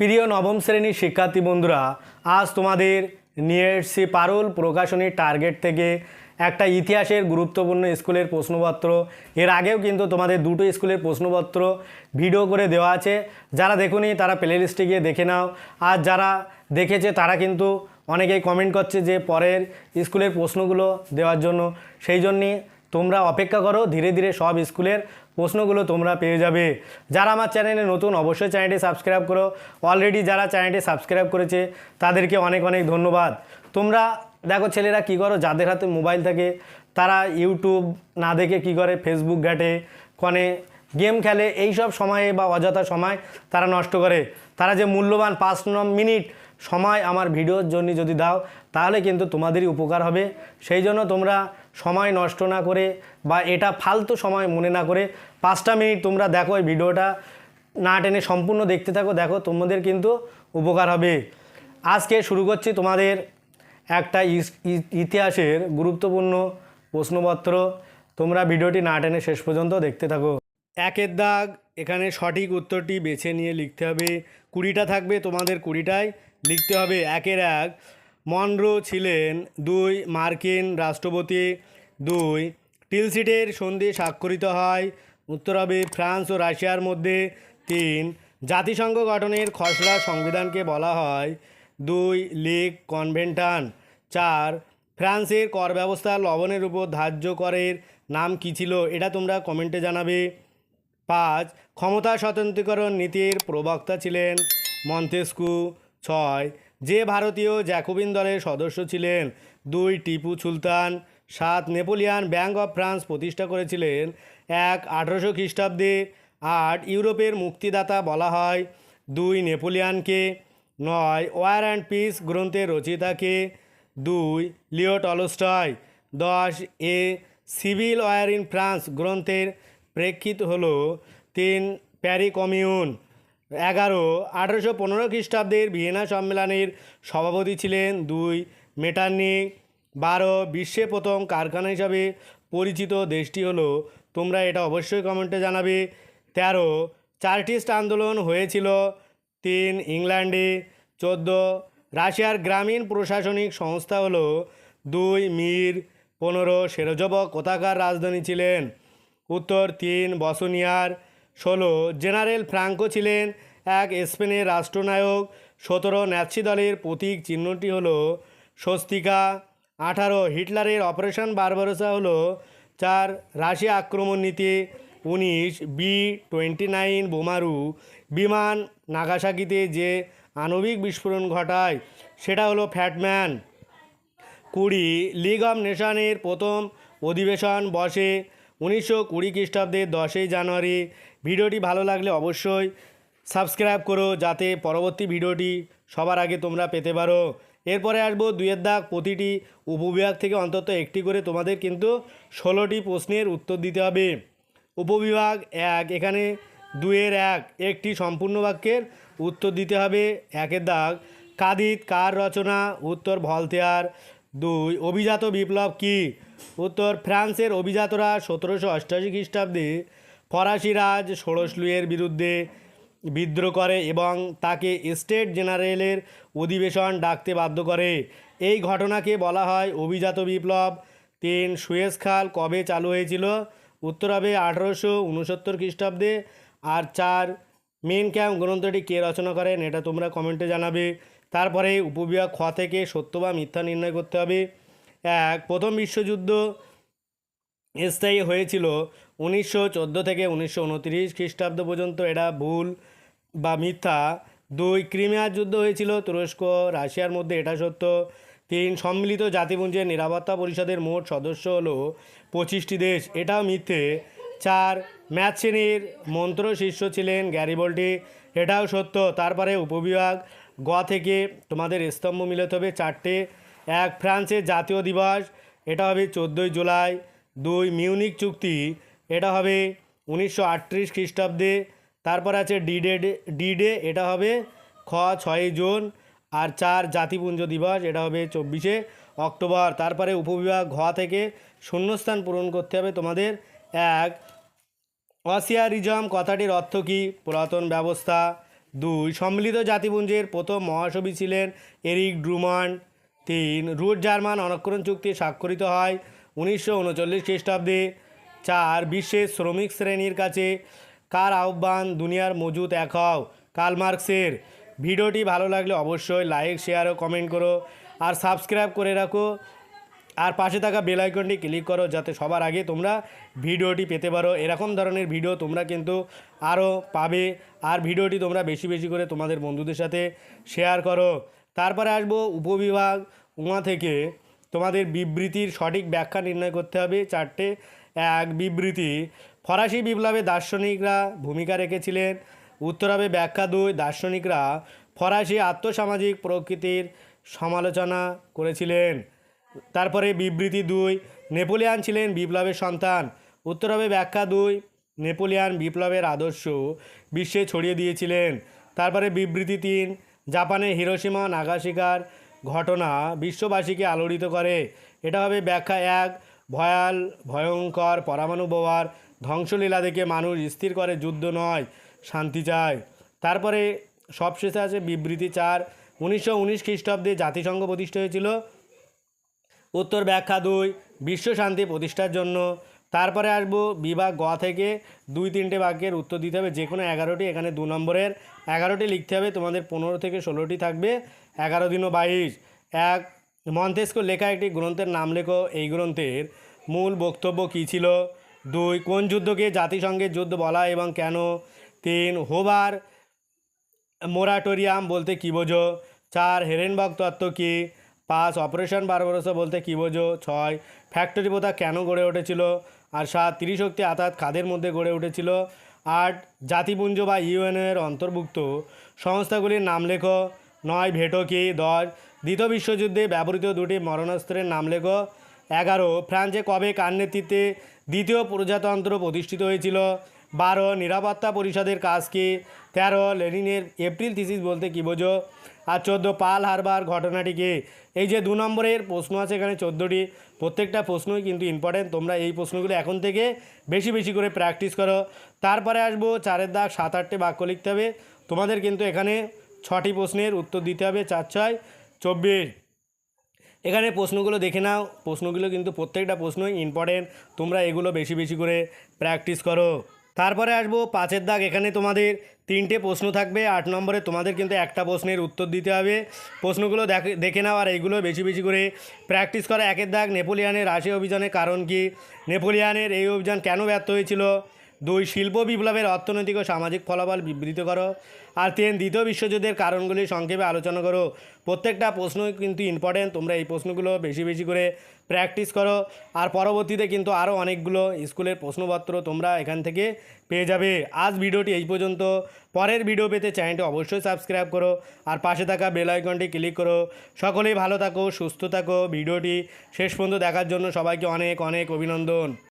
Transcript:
প্রিয় নবম শ্রেণির শিক্ষার্থী বন্ধুরা, আজ তোমাদের নিয়ে এসছি পারুল প্রকাশনীর টার্গেট থেকে একটা ইতিহাসের গুরুত্বপূর্ণ স্কুলের প্রশ্নপত্র। এর আগেও কিন্তু তোমাদের দুটো স্কুলের প্রশ্নপত্র ভিডিও করে দেওয়া আছে। যারা দেখুনি, তারা প্লে লিস্টে গিয়ে দেখে নাও। আর যারা দেখেছে, তারা কিন্তু অনেকেই কমেন্ট করছে যে পরের স্কুলের প্রশ্নগুলো দেওয়ার জন্য। সেই জন্যে তোমরা অপেক্ষা করো, ধীরে ধীরে সব স্কুলের প্রশ্নগুলো তোমরা পেয়ে যাবে। যারা আমার চ্যানেলে নতুন, অবশ্যই চ্যানেলটি সাবস্ক্রাইব করো। অলরেডি যারা চ্যানেলটি সাবস্ক্রাইব করেছে, তাদেরকে অনেক অনেক ধন্যবাদ। তোমরা দেখো ছেলেরা কী করো? যাদের হাতে মোবাইল থাকে, তারা ইউটিউব না দেখে কী করে? ফেসবুক ঘাটে, কনে গেম খেলে এই সব সময়ে বা অযথা সময় তারা নষ্ট করে। তারা যে মূল্যবান পাঁচ মিনিট সময় আমার ভিডিওর জন্য যদি দাও, তাহলে কিন্তু তোমাদেরই উপকার হবে। সেই জন্য তোমরা সময় নষ্ট না করে বা এটা ফালতু সময় মনে না করে পাঁচটা মিনিট তোমরা দেখো এই ভিডিওটা। না টেনে সম্পূর্ণ দেখতে থাকো, দেখো তোমাদের কিন্তু উপকার হবে। আজকে শুরু করছি তোমাদের একটা ইতিহাসের গুরুত্বপূর্ণ প্রশ্নপত্র। তোমরা ভিডিওটি না টেনে শেষ পর্যন্ত দেখতে থাকো। একের দাগ, এখানে সঠিক উত্তরটি বেছে নিয়ে লিখতে হবে। কুড়িটা থাকবে তোমাদের কুড়িটায়। লিখতে হবে একের এক। মনরো ছিলেন দুই, মার্কিন রাষ্ট্রপতি দুই। টিলসিটের সন্ধি স্বাক্ষরিত হয়। উত্তর হবে ফ্রান্স ও রাশিয়ার মধ্যে তিন। জাতিসংঘ গঠনের খসড়া সংবিধানকে বলা হয় দুই লিগ কনভেন্টান চার, ফ্রান্সের কর ব্যবস্থা লবণের উপর ধার্য করের নাম কী ছিল এটা তোমরা কমেন্টে জানাবে। পাঁচ, ক্ষমতা স্বতন্ত্রীকরণ নীতির প্রবক্তা ছিলেন মন্তেস্কু। ছয়, যে ভারতীয় জ্যাকোবিন দলের সদস্য ছিলেন, দুই টিপু সুলতান, সাত নেপোলিয়ান ব্যাঙ্ক অফ ফ্রান্স প্রতিষ্ঠা করেছিলেন, এক আঠেরোশো খ্রিস্টাব্দে, আট ইউরোপের মুক্তিদাতা বলা হয়, দুই নেপোলিয়ানকে, নয় ওয়ার অ্যান্ড পিস গ্রন্থের রচিতাকে দুই লিও টলস্টয়, দশ a civil war in France গ্রন্থের প্রেক্ষিত হল, তিন প্যারি কমিউন এগারো, আঠেরোশো পনেরো খ্রিস্টাব্দের ভিয়েনা সম্মেলনের সভাপতি ছিলেন দুই মেটার্নি। বারো, বিশ্বে প্রথম কারখানা হিসাবে পরিচিত দেশটি হলো, তোমরা এটা অবশ্যই কমেন্টে জানাবে। তেরো, চার্টিস্ট আন্দোলন হয়েছিল তিন ইংল্যান্ডে। চোদ্দ, রাশিয়ার গ্রামীণ প্রশাসনিক সংস্থা হলো দুই মির। পনেরো, সেরোজবক কোথাকার রাজধানী ছিলেন? উত্তর, তিন বসনিয়ার। ষোলো, জেনারেল ফ্রাঙ্কো ছিলেন এক স্পেনের রাষ্ট্রনায়ক। সতেরো ন্যাৎসি দলের প্রতীক চিহ্নটি হলো স্বস্তিকা। আঠারো, হিটলারের অপারেশন বারবারোসা হলো চার, রাশিয়া আক্রমণ নীতি। উনিশ, বি টোয়েন্টি নাইন বোমারু। বিমান নাগাসাকিতে যে আণবিক বিস্ফোরণ ঘটায়, সেটা হলো ফ্যাটম্যান। কুড়ি, লিগ অফ নেশনের প্রথম অধিবেশন বসে। উনিশশো কুড়ি খ্রিস্টাব্দের দশই জানুয়ারি। ভিডিওটি ভালো লাগলে অবশ্যই সাবস্ক্রাইব করো যাতে পরবর্তী ভিডিওটি সবার আগে তোমরা পেতে পারো। এরপরে আসব দুইয়ের দাগ, প্রতিটি উপবিভাগ থেকে অন্তত একটি করে তোমাদের কিন্তু ষোলোটি প্রশ্নের উত্তর দিতে হবে। উপবিভাগ এক, এখানে দুইয়ের এক, একটি সম্পূর্ণ বাক্যের উত্তর দিতে হবে। একের দাগ, কাদিত কার রচনা, উত্তর ভলতেয়ার। দুই, অভিজাত বিপ্লব কি? উত্তর, ফ্রান্সের অভিজাতরা সতেরোশো অষ্টাশি খ্রিস্টাব্দে ফরাসি রাজ ষোড়শ লুইয়ের বিরুদ্ধে বিদ্রোহ করে এবং তাকে স্টেট জেনারেলের অধিবেশন ডাকতে বাধ্য করে। এই ঘটনাকে বলা হয় অভিজাত বিপ্লব। তিন, সুয়েজ খাল কবে চালু হয়েছিল? উত্তর হবে আঠারোশো উনসত্তর খ্রিস্টাব্দে। আর চার মেন ক্যাম্প গ্রন্থটি কে রচনা করেন এটা তোমরা কমেন্টে জানাবে। তারপরে উপবিভাগ খ থেকে সত্য বা মিথ্যা নির্ণয় করতে হবে। এক, প্রথম বিশ্বযুদ্ধ স্থায়ী হয়েছিল উনিশশো চোদ্দ থেকে উনিশশো উনত্রিশ খ্রিস্টাব্দ পর্যন্ত। এটা ভুল বা মিথ্যা। দুই, ক্রিমিয়ার যুদ্ধ হয়েছিল তুরস্ক, রাশিয়ার মধ্যে, এটা সত্য। তিন, সম্মিলিত জাতিপুঞ্জের নিরাপত্তা পরিষদের মোট সদস্য হলো পঁচিশটি দেশ, এটাও মিথ্যে। চার ম্যাথ শ্রেণির মন্ত্র শিষ্য ছিলেন গ্যারিবল্টি। এটাও সত্য। তারপরে উপবিভাগ গ থেকে তোমাদের স্তম্ভ মিলাতে হবে চারটে। এক, ফ্রান্সের জাতীয় দিবস। এটা হবে চোদ্দোই জুলাই। দুই, মিউনিক চুক্তি। এটা হবে উনিশশো আটত্রিশ খ্রিস্টাব্দে। তারপর আছে ডি ডে ডি ডে এটা হবে খ, ছয়ই জুন। আর চার, জাতিপুঞ্জ দিবস। এটা হবে চব্বিশে অক্টোবর। তারপরে উপবিভাগ ঘ থেকে শূন্যস্থান পূরণ করতে হবে তোমাদের। এক অসিয়ারিজম কথাটির অর্থ কী? পুরাতন ব্যবস্থা। দুই, সম্মিলিত জাতিপুঞ্জের প্রথম মহাসভী ছিলেন এরিক ড্রুমান তিন, রুট জার্মান অনক্ষরণ চুক্তি স্বাক্ষরিত হয় উনিশশো উনচল্লিশ খ্রিস্টাব্দে। চার, বিশ্বের শ্রমিক শ্রেণির কাছে কার আহ্বান দুনিয়ার মজুত এক হও? কার্ল মার্কসের। ভিডিওটি ভালো লাগলে অবশ্যই লাইক, শেয়ার ও কমেন্ট করো। আর সাবস্ক্রাইব করে রাখো। আর পাশে থাকা বেল আইকনটি ক্লিক করো যাতে সবার আগে তোমরা ভিডিওটি পেতে পারো। এরকম ধরনের ভিডিও তোমরা কিন্তু আরও পাবে আর ভিডিওটি তোমরা বেশি বেশি করে তোমাদের বন্ধুদের সাথে শেয়ার করো। তারপরে আসব উপবিভাগ উমা থেকে। তোমাদের বিবৃতির সঠিক ব্যাখ্যা নির্ণয় করতে হবে। চারটে, এক, বিবৃতি। ফরাসি বিপ্লবে দার্শনিকরা ভূমিকা রেখেছিলেন। উত্তর হবে ব্যাখ্যা দুই, দার্শনিকরা ফরাসি আত্মসামাজিক প্রকৃতির সমালোচনা করেছিলেন। তারপরে বিবৃতি দুই, নেপোলিয়ান ছিলেন বিপ্লবের সন্তান। উত্তর হবে ব্যাখ্যা দুই, নেপোলিয়ান বিপ্লবের আদর্শ বিশ্বে ছড়িয়ে দিয়েছিলেন। তারপরে বিবৃতি তিন জাপানের হিরোসীমা নাগাশিকার ঘটনা বিশ্ববাসীকে আলোড়িত করে। এটা হবে ব্যাখ্যা এক, ভয়াল, ভয়ঙ্কর, পরমাণু বোমার ধ্বংসলীলা দেখে মানুষ স্থির করে, যুদ্ধ নয়, শান্তি চায়। তারপরে সবশেষে আছে বিবৃতি চার, উনিশশো উনিশ খ্রিস্টাব্দে জাতিসংঘ প্রতিষ্ঠা হয়েছিল। উত্তর ব্যাখ্যা দুই, বিশ্ব শান্তি প্রতিষ্ঠার জন্য। তারপরে আসব বিভাগ গ থেকে। দুই তিনটে বাক্যের উত্তর দিতে হবে যে কোনো এগারোটি, এখানে দু নম্বরের। এগারোটি লিখতে হবে, তোমাদের পনেরো থেকে ষোলোটি থাকবে। এগারো দিন ও বাইশ। এক, মন্তেস্কো লেখা একটি গ্রন্থের নাম লেখো, এই গ্রন্থের মূল বক্তব্য কী ছিল? দুই, কোন যুদ্ধকে জাতিসংঘের যুদ্ধ বলা এবং কেন? তিন, হোবার মোরাটোরিয়াম বলতে কী বোঝো? চার, হেরেনবাগ তত্ত্ব কী? পাঁচ অপারেশন বারবারোসা বলতে কী বোঝো? ছয়। ফ্যাক্টরি প্রথা কেন গড়ে উঠেছিল? আর সাত, ত্রিশক্তি আতাত খাদের মধ্যে গড়ে উঠেছিল? আট, জাতিপুঞ্জ বা ইউএনএর অন্তর্ভুক্ত সংস্থাগুলির নাম লেখো। নয়, ভেটো কি? দশ। দ্বিতীয় বিশ্বযুদ্ধে ব্যবহৃত দুটি মরণাস্ত্রের নাম লেখো। এগারো, ফ্রান্সে কবে কার নেতৃত্বে দ্বিতীয় প্রজাতন্ত্র প্রতিষ্ঠিত হয়েছিল? বারো, নিরাপত্তা পরিষদের কাজ কি? তেরো, লেনিনের এপ্রিল থিসিস বলতে কী বোঝো? আর চোদ্দ, পাল হারবার ঘটনাটিকে এই যে দু নম্বরের প্রশ্ন আছে এখানে চোদ্দোটি। প্রত্যেকটা প্রশ্নই কিন্তু ইম্পর্টেন্ট তোমরা এই প্রশ্নগুলো এখন থেকে বেশি বেশি করে প্র্যাকটিস করো। তারপরে আসব চারের দাগ, সাত, আটটি বাক্য লিখতে হবে। তোমাদের কিন্তু এখানে ছটি প্রশ্নের উত্তর দিতে হবে, চার, ছয়, চব্বিশ। এখানে প্রশ্নগুলো দেখে নাও। প্রশ্নগুলো কিন্তু প্রত্যেকটা প্রশ্নই ইম্পর্টেন্ট তোমরা এগুলো বেশি বেশি করে প্র্যাকটিস করো। তারপরে আসব পাঁচের দাগ। এখানে তোমাদের তিনটে প্রশ্ন থাকবে। আট নম্বরে তোমাদের কিন্তু একটা প্রশ্নের উত্তর দিতে হবে। প্রশ্নগুলো দেখে নাও আর এইগুলো বেশি বেশি করে প্র্যাকটিস করা। একের দাগ নেপোলিয়ানের রাশি অভিযানের কারণ কি? নেপোলিয়ানের এই অভিযান কেন ব্যর্থ হয়েছিল? দুই শিল্প বিপ্লবের অর্থনৈতিক ও সামাজিক ফলাফল বিবৃত করো। আর তিন, দ্বিতীয় বিশ্বযুদ্ধের কারণগুলি সংক্ষেপে আলোচনা করো। প্রত্যেকটা প্রশ্নই কিন্তু ইম্পর্টেন্ট তোমরা এই প্রশ্নগুলো বেশি বেশি করে প্র্যাকটিস করো। আর পরবর্তীতে কিন্তু আরও অনেকগুলো স্কুলের প্রশ্নপত্র তোমরা এখান থেকে পেয়ে যাবে। আজ ভিডিওটি এই পর্যন্ত। পরের ভিডিও পেতে চ্যানেলটি অবশ্যই সাবস্ক্রাইব করো। আর পাশে থাকা বেল আইকনটি ক্লিক করো। সকলেই ভালো থাকো, সুস্থ থাকো। ভিডিওটি শেষ পর্যন্ত দেখার জন্য সবাইকে অনেক অনেক অভিনন্দন।